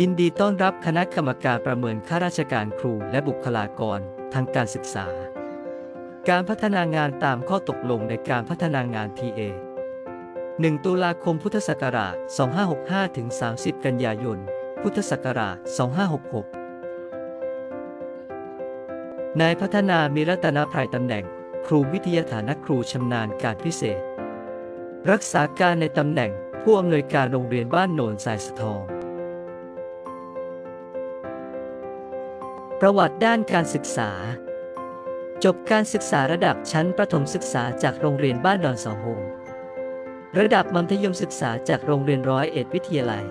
ยินดีต้อนรับคณะกรรมการประเมินข้าราชการครูและบุคลากรทางการศึกษา การพัฒนางานตามข้อตกลงในการพัฒนางาน TA 1 ตุลาคมพุทธศักราช 2565 ถึง 30 กันยายน พุทธศักราช 2566 นายพัฒนามีรัตนภัยตำแหน่ง ครูวิทยาฐานะครูชำนาญการพิเศษ รักษาการในตำแหน่งผู้อำนวยการโรงเรียนบ้านโนนสายสะทอง ประวัติด้านการศึกษา จบการศึกษาระดับชั้นประถมศึกษาจากโรงเรียนบ้านดอนสองโฮงระดับมัธยมศึกษาจากโรงเรียนร้อยเอ็ดวิทยาลัย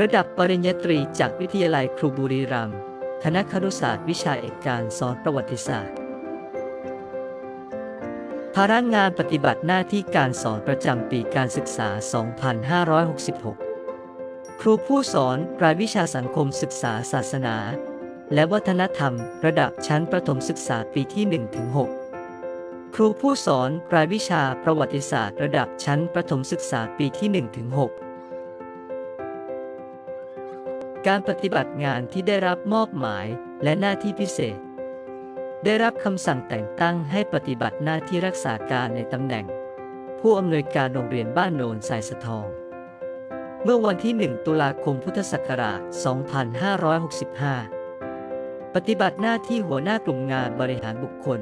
ระดับปริญญาตรีจากวิทยาลัยครูบุรีรัมย์คณะครุศาสตร์วิชาเอกการสอนประวัติศาสตร์ ภาระงานปฏิบัติหน้าที่การสอนประจำปีการศึกษา 2566 ครูผู้สอนรายวิชาสังคมศึกษาศาสนา และวัฒนธรรม ระดับชั้นประถมศึกษาปีที่ 1-6 ครูผู้สอนรายวิชาประวัติศาสตร์ระดับชั้นประถมศึกษาปีที่ 1-6 การปฏิบัติงานที่ได้รับมอบหมายและหน้าที่พิเศษ ได้รับคำสั่งแต่งตั้งให้ปฏิบัติหน้าที่รักษาการในตำแหน่ง ผู้อำนวยการโรงเรียนบ้านโนนสายสะทอง เมื่อวันที่ 1 ตุลาคมพุทธศักราช 2565 ปฏิบัติหน้าที่หัวหน้ากลุ่มงานบริหารบุคคล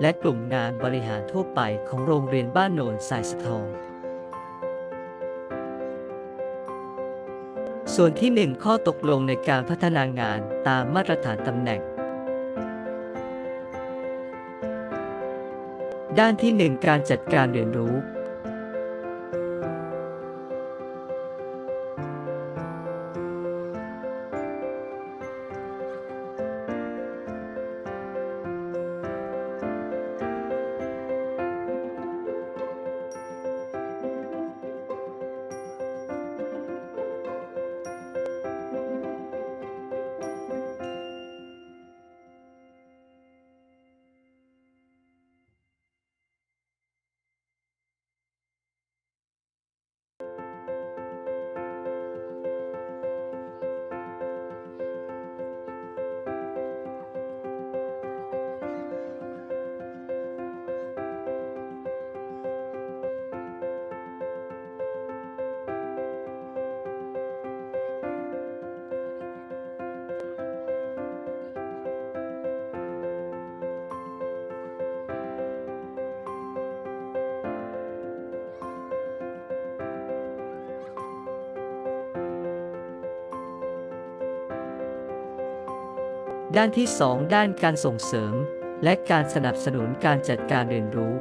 และกลุ่มงานบริหารทั่วไปของโรงเรียนบ้านโนนสายสะทอง ส่วนที่ 1 ข้อตกลงในการพัฒนางานตามมาตรฐานตำแหน่ง ด้านที่ 1 การจัดการเรียนรู้ ด้านที่ 2 ด้านการส่งเสริม และการสนับสนุนการจัดการเรียนรู้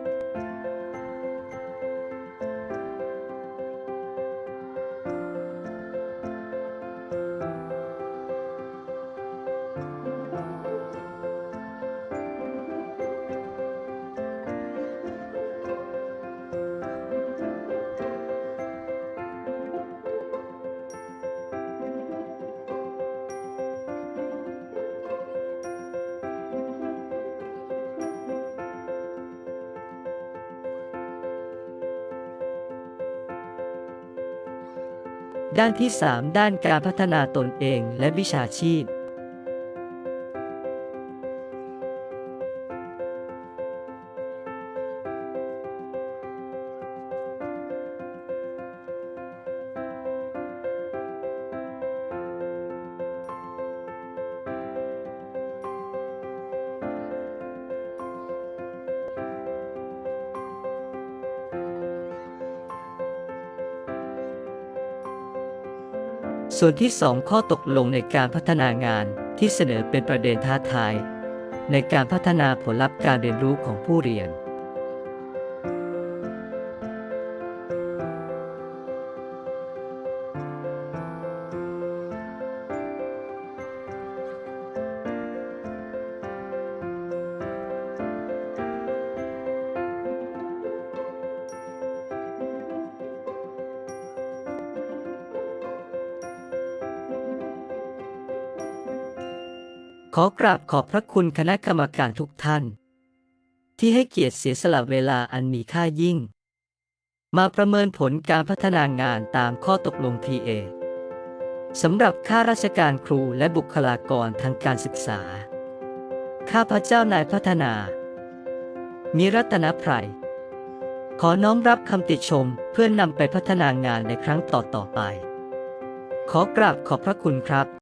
ด้านที่ 3 ด้านการพัฒนาตนเองและวิชาชีพ ส่วนที่ 2 ข้อตกลงในการพัฒนางานที่เสนอเป็นประเด็นท้าทาย ในการพัฒนาผลลัพธ์การเรียนรู้ของผู้เรียน ขอกราบขอบพระคุณคณะกรรมการทุกท่าน ที่ให้เกียรติเสียสละเวลาอันมีค่ายิ่ง มาประเมินผลการพัฒนางานตามข้อตกลง TA สำหรับข้าราชการครูและบุคลากรทางการศึกษา ข้าพระเจ้านายพัฒนา มีรัตนไพรขอน้อมรับคำติชมเพื่อนนำไปพัฒนางานในครั้งต่อๆไป ขอกราบขอบพระคุณครับ